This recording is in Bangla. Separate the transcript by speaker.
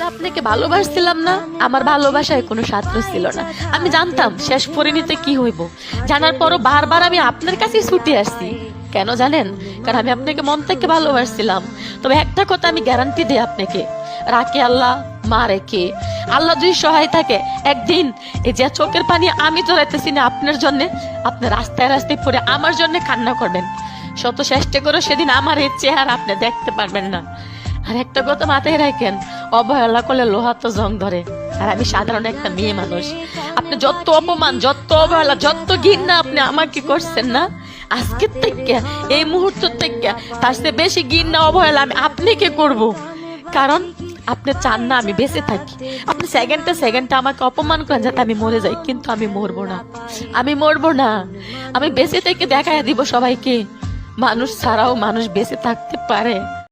Speaker 1: আপনাকে ভালোবাসছিলাম না, আমার ভালোবাসায় কোনো ছিল না। আমি জানতাম শেষ পরিণতি কি হইব। জানার পরও বারবার আমি আপনার কাছে ছুটে আসছি। কেন জানেন? কারণ আমি আপনাকে মন থেকে ভালোবাসছিলাম। তবে একটা কথা আমি গ্যারান্টি দিই আপনাকে। রাখে আল্লাহ, মা রেখে। আল্লাহ যদি সহায় থাকে, একদিন এই যে চোখের পানি আমি জড়াইতেছি না আপনার জন্য, আপনি রাস্তায় রাস্তায় পড়ে আমার জন্য কান্না করবেন। শত চেষ্টা করে সেদিন আমার এই চেহারা আপনি দেখতে পারবেন না। আর একটা কথা মাথায় রাখেন অবহেলা করলে লোহা তো জং ধরে। আর আমি সাধারণ একটা মেয়ে মানুষ। আপনি যত অপমান, যত অবহেলা যত ঘৃণা আপনি আমাকে করছেন না, আজকের থেকে, এই মুহূর্ত থেকে, তার চেয়ে বেশি ঘৃণা অবহেলা আমি আপনি আপনাকে করব? কারণ আপনি চান না আমি বেঁচে থাকি। আপনি সেকেন্ডটা সেকেন্ডটা আমাকে অপমান করেন যাতে আমি মরে যাই, কিন্তু আমি মরবো না। আমি মরবো না। আমি বেঁচে থেকে দেখায় দিব সবাইকে। মানুষ ছাড়াও মানুষ বেঁচে থাকতে পারে।